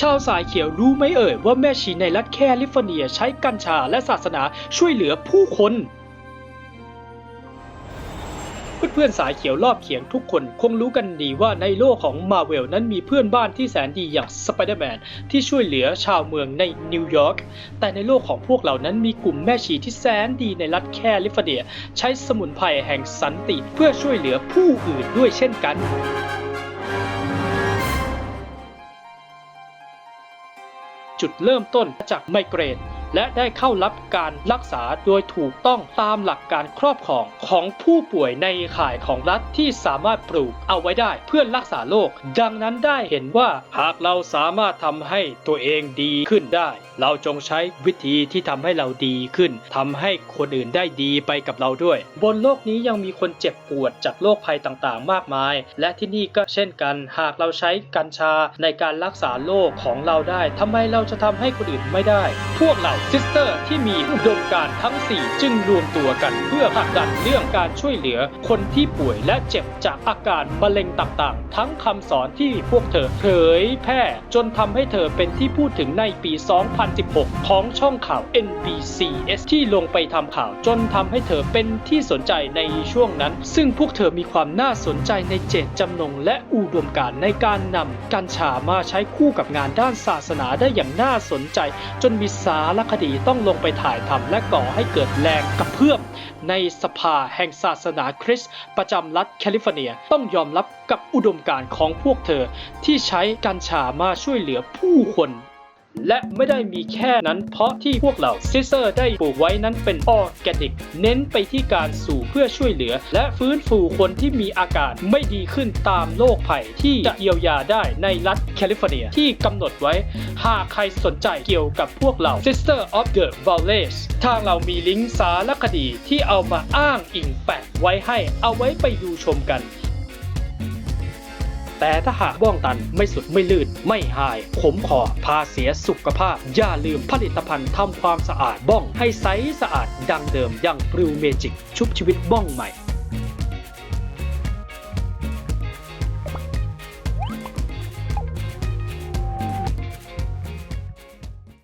ชาวสายเขียวรู้ไหมเอ่ยว่าแม่ชีในรัฐแคลิฟอร์เนียใช้กัญชาและศาสนาช่วยเหลือผู้คนเพื่อนๆสายเขียวรอบเขียงทุกคนคงรู้กันดีว่าในโลกของมาเวลนั้นมีเพื่อนบ้านที่แสนดีอย่างสไปเดอร์แมนที่ช่วยเหลือชาวเมืองในนิวยอร์กแต่ในโลกของพวกเรานั้นมีกลุ่มแม่ชีที่แสนดีในรัฐแคลิฟอร์เนีย ใช้สมุนไพรแห่งสันติเพื่อช่วยเหลือผู้อื่นด้วยเช่นกัน จุดเริ่มต้นจากไมเกรน และได้เข้ารับการรักษาโดยถูกต้องตามหลักการครอบครองของผู้ป่วยในข่ายของรัฐที่สามารถปลูกเอาไว้ได้เพื่อรักษาโรคดังนั้นได้เห็นว่าหากเราสามารถทำให้ตัวเองดีขึ้นได้ เราจงใช้วิธีที่ทำให้เราดีขึ้นทำให้คนอื่นได้ดีไปกับเราด้วย บนโลกนี้ยังมีคนเจ็บปวดจากโรคภัยต่างๆ มากมาย และที่นี่ก็เช่นกัน หากเราใช้กัญชาในการรักษาโรคของเราได้ทำไมเราจะทำให้คนอื่นไม่ได้ พวกเราซิสเตอร์ที่มีอุดมการทั้ง 4 จึงรวมตัวกันเพื่อผลักดันเรื่องการช่วยเหลือคนที่ป่วยและเจ็บจากอาการมะเร็งต่างๆ ทั้งคำสอนที่พวกเธอเผยแพร่จนทำให้เธอเป็นที่พูดถึงในปี 2016 ของช่องข่าว NBCS ที่ลงไปทำข่าวจนทำให้เธอเป็นที่สนใจในช่วงนั้น ซึ่งพวกเธอมีความน่าสนใจในเจตจำนงและอุดมการในการนำกัญชามาใช้คู่กับงานด้านศาสนาได้อย่างน่าสนใจ จนมีสาระคดีต้องลงไปถ่ายทำและก่อให้เกิดแรงกระเพื่อมในสภาแห่งศาสนาคริสต์ประจำรัฐแคลิฟอร์เนียต้องยอมรับกับอุดมการณ์ของพวกเธอที่ใช้กัญชามาช่วยเหลือผู้คน และไม่ได้มีแค่นั้นเพราะที่พวกเราซิสเตอร์ได้ปลูกไว้นั้นเป็นออร์แกนิก เน้นไปที่การสู่เพื่อช่วยเหลือ และฟื้นฟูคนที่มีอาการไม่ดีขึ้นตามโรคภัยที่จะเยียวยาได้ในรัฐแคลิฟอร์เนียที่กำหนดไว้ หากใครสนใจเกี่ยวกับพวกเรา Sister of the Valleys ทางเรามีลิงก์สารคดีที่เอามาอ้างอิงแปะไว้ให้เอาไว้ไปดูชมกัน แต่ถ้าหากบ้องตันไม่สุดไม่ลื่น ไม่หาย ขมคอพาเสียสุขภาพ อย่าลืมผลิตภัณฑ์ทำความสะอาดบ้องให้ใสสะอาดดังเดิมอย่างปริวเมจิกชุบชีวิตบ้องใหม่